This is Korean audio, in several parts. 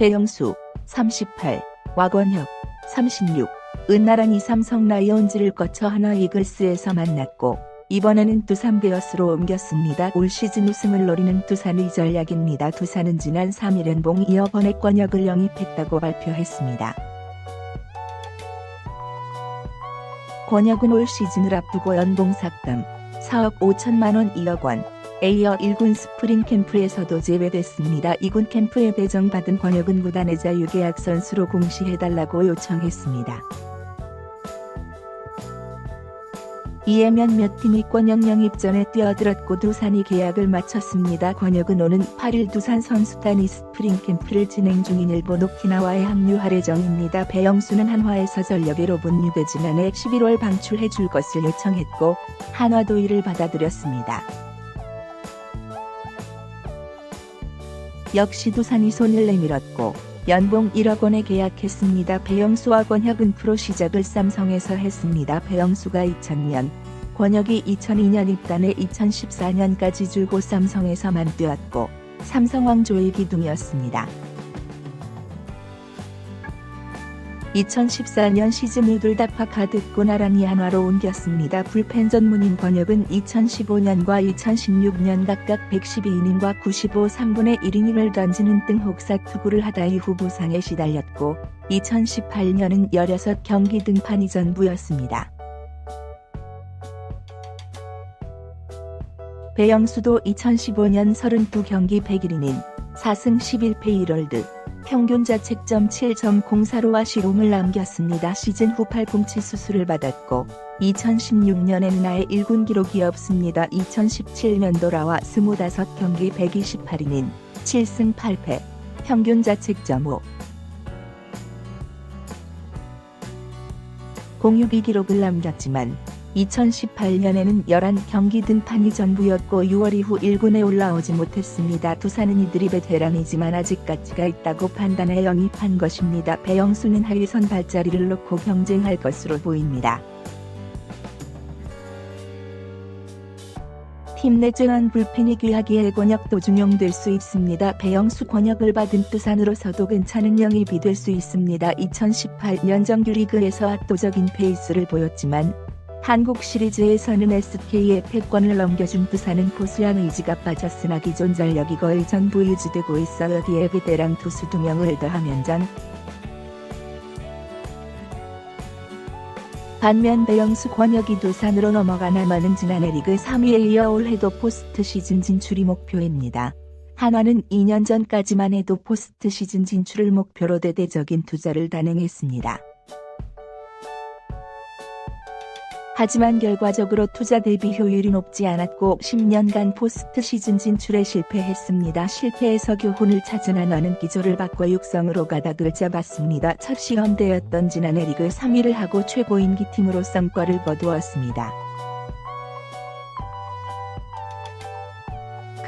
배영수 38, 와권혁 36, 은나란이 삼성 라이온즈를 거쳐 하나 이글스에서 만났고 이번에는 두산 베어스로 옮겼습니다. 올 시즌 우승을 노리는 두산의 전략입니다. 두산은 지난 3일 연봉 2억 원의 권역을 영입했다고 발표했습니다. 권역은 올 시즌을 앞두고 연봉 삭감 4억 5천만 원 2억 원 A어 1군 스프링 캠프에서도 제외됐습니다. 2군 캠프에 배정받은 권혁은 구단의 자유계약 선수로 공시해달라고 요청했습니다. 이에 몇몇 팀이 권혁 영입전에 뛰어들었고 두산이 계약을 마쳤습니다. 권혁은 오는 8일 두산 선수단이 스프링 캠프를 진행 중인 일본 오키나와에 합류할 예정입니다. 배영수는 한화에서 전력으로 분류되지만 해 11월 방출해 줄 것을 요청했고 한화도 이를 받아들였습니다. 역시 두산이 손을 내밀었고 연봉 1억 원에 계약했습니다. 배영수와 권혁은 프로 시작을 삼성에서 했습니다. 배영수가 2000년, 권혁이 2002년 입단해 2014년까지 줄곧 삼성에서만 뛰었고 삼성 왕조의 기둥이었습니다. 2014년 시즌 후둘다 파카듣고 나란히 한화로 옮겼습니다. 불펜 전문인 권혁은 2015년과 2016년 각각 112이닝과 95 3분의 1이닝을 던지는 등 혹사 투구를 하다 이후 부상에 시달렸고 2018년은 16경기 등판이 전부였습니다. 배영수도 2015년 32경기 101이닝 4승 11패 1월드 평균 자책점 7.04로 아쉬움을 남겼습니다. 시즌 후 팔꿈치 수술을 받았고 2016년에는 아예 1군 기록이 없습니다. 2017년 돌아와 25경기 128이닝 7승 8패 평균 자책점 5 공유기 기록을 남겼지만 2018년에는 11경기 등판이 전부였고 6월 이후 1군에 올라오지 못했습니다. 두산은 이들이 베테랑이지만 아직 가치가 있다고 판단해 영입한 것입니다. 배영수는 하위 선 발자리를 놓고 경쟁할 것으로 보입니다. 팀내 쟁한 불펜이 귀하기에 권역도 중용될 수 있습니다. 배영수 권역을 받은 두산으로서도 괜찮은 영입이 될 수 있습니다. 2018년 정규리그에서 압도적인 페이스를 보였지만 한국 시리즈에서는 SK의 패권을 넘겨준 부산은 포수양 의지가 빠졌으나 기존 전력이 거의 전부 유지되고 있어 여기에 베테랑 투수 2명을 더하면 전 반면 배영수 권혁이 두산으로 넘어가 남아는 지난해 리그 3위에 이어 올해도 포스트 시즌 진출이 목표입니다. 한화는 2년 전까지만 해도 포스트 시즌 진출을 목표로 대대적인 투자를 단행했습니다. 하지만 결과적으로 투자 대비 효율이 높지 않았고 10년간 포스트 시즌 진출에 실패했습니다. 실패에서 교훈을 찾은 한화는 기조를 바꿔 육성으로 가닥을 잡았습니다. 첫 시험대였던 지난해 리그 3위를 하고 최고 인기 팀으로 성과를 거두었습니다.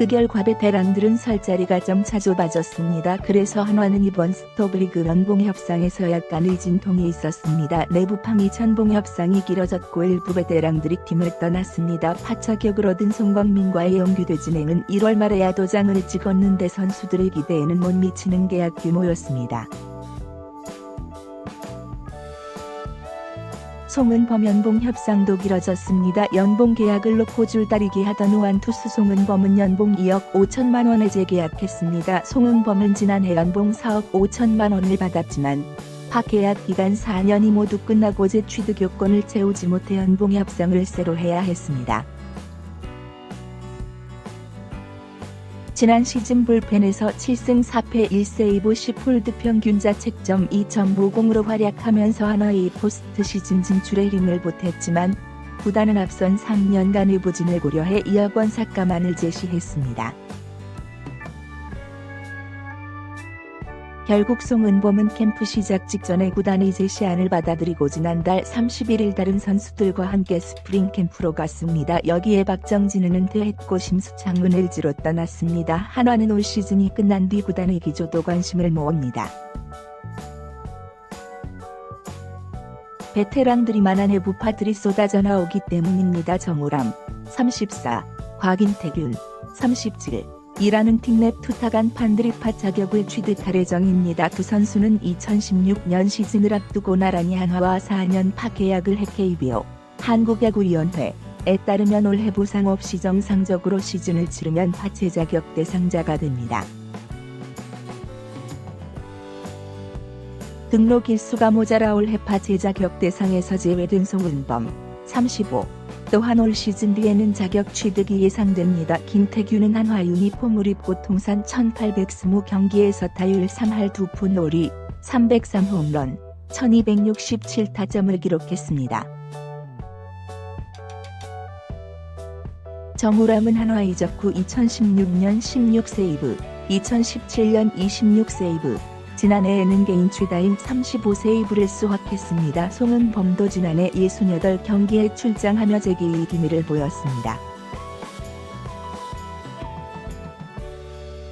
그 결과 베테랑들은 설 자리가 점차 좁아졌습니다. 그래서 한화는 이번 스토브리그 연봉 협상에서 약간 의진통이 있었습니다. 내부팡이 전봉 협상이 길어졌고 일부 베테랑들이 팀을 떠났습니다. 파차격을 얻은 송광민과의 영규대 진행은 1월 말에 야 도장을 찍었는데 선수들의 기대에는 못 미치는 계약 규모였습니다. 송은범 연봉 협상도 길어졌습니다. 연봉 계약을 놓고 줄다리기 하던 우한 투수 송은범은 연봉 2억 5천만 원에 재계약했습니다. 송은범은 지난해 연봉 4억 5천만 원을 받았지만 파계약 기간 4년이 모두 끝나고 재취득 요건을 채우지 못해 연봉 협상을 새로 해야 했습니다. 지난 시즌 불펜에서 7승 4패 1세이브 10홀드 평균 자책점 2.50으로 활약하면서 하나의 포스트 시즌 진출에 힘을 보탰지만 구단은 앞선 3년간의 부진을 고려해 2억 원 삭감안을 제시했습니다. 결국 송은범은 캠프 시작 직전에 구단의 제시안을 받아들이고 지난달 31일 다른 선수들과 함께 스프링 캠프로 갔습니다. 여기에 박정진은 은퇴했고 심수창은 LG로 떠났습니다. 한화는 올 시즌이 끝난 뒤 구단의 기조도 관심을 모읍니다. 베테랑들이 만한 해부파들이 쏟아져 나오기 때문입니다. 정우람 34, 곽인태균 37, 이라는 팀랩 투타간 판드리파 자격을 취득할 예정입니다. 두 선수는 2016년 시즌을 앞두고 나란히 한화와 4년 파계약을 해 KBO 한국야구위원회에 따르면 올해 부상 없이 정상적으로 시즌을 치르면 파체 자격 대상자가 됩니다. 등록 일수가 모자라 올해 파체 자격 대상에서 제외된 송은범 35. 또한 올 시즌 뒤에는 자격 취득이 예상됩니다. 김태규는 한화 유니폼을 입고 통산 1820 경기에서 타율 3할 2푼 5리 303 홈런 1267 타점을 기록했습니다. 정우람은 한화 이적 후 2016년 16세이브, 2017년 26세이브, 지난해에는 개인 최다인 35세이브를 수확했습니다. 송은범도 지난해 68경기에 출장하며 재기의 기미를 보였습니다.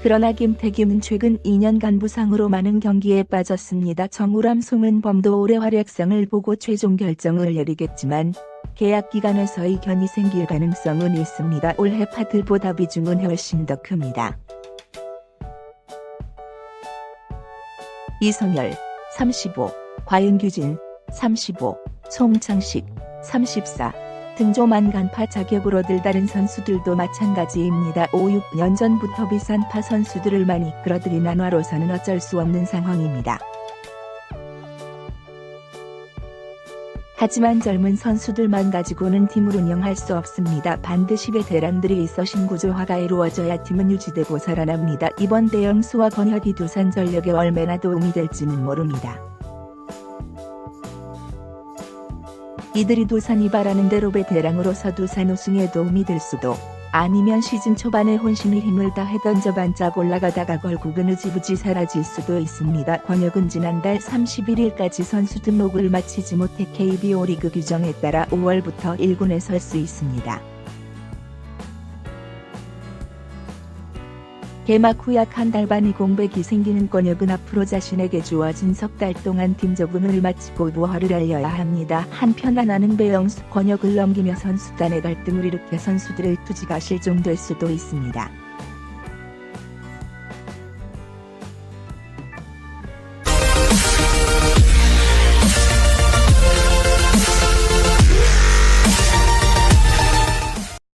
그러나 김태균은 최근 2년간 부상으로 많은 경기에 빠졌습니다. 정우람 송은범도 올해 활약상을 보고 최종 결정을 내리겠지만 계약 기간에서의 견이 생길 가능성은 있습니다. 올해 파들보다 비중은 훨씬 더 큽니다. 이성열 35, 과윤규진 35, 송창식 34 등조만 간파 자격으로 들 다른 선수들도 마찬가지입니다. 5, 6년 전부터 비싼 파 선수들을 많이 이끌어들인 한화로서는 어쩔 수 없는 상황입니다. 하지만 젊은 선수들만 가지고는 팀을 운영할 수 없습니다. 반드시 베테랑들이 있어 신구조화가 이루어져야 팀은 유지되고 살아납니다. 이번 대영수와 권혁이 두산 전력에 얼마나 도움이 될지는 모릅니다. 이들이 두산이 바라는 대로 베테랑으로서 두산 우승에 도움이 될 수도 아니면 시즌 초반에 혼신의 힘을 다 해 던져 반짝 올라가다가 결국은 의지부지 사라질 수도 있습니다. 권혁은 지난달 31일까지 선수 등록을 마치지 못해 KBO 리그 규정에 따라 5월부터 1군에 설 수 있습니다. 개막 후 약 한 달 반이 공백이 생기는 권혁은 앞으로 자신에게 주어진 석 달 동안 팀 적응을 마치고 부활을 알려야 합니다. 한편 하나는 배영수 권혁을 넘기며 선수단의 갈등을 일으켜 선수들의 투지가 실종될 수도 있습니다.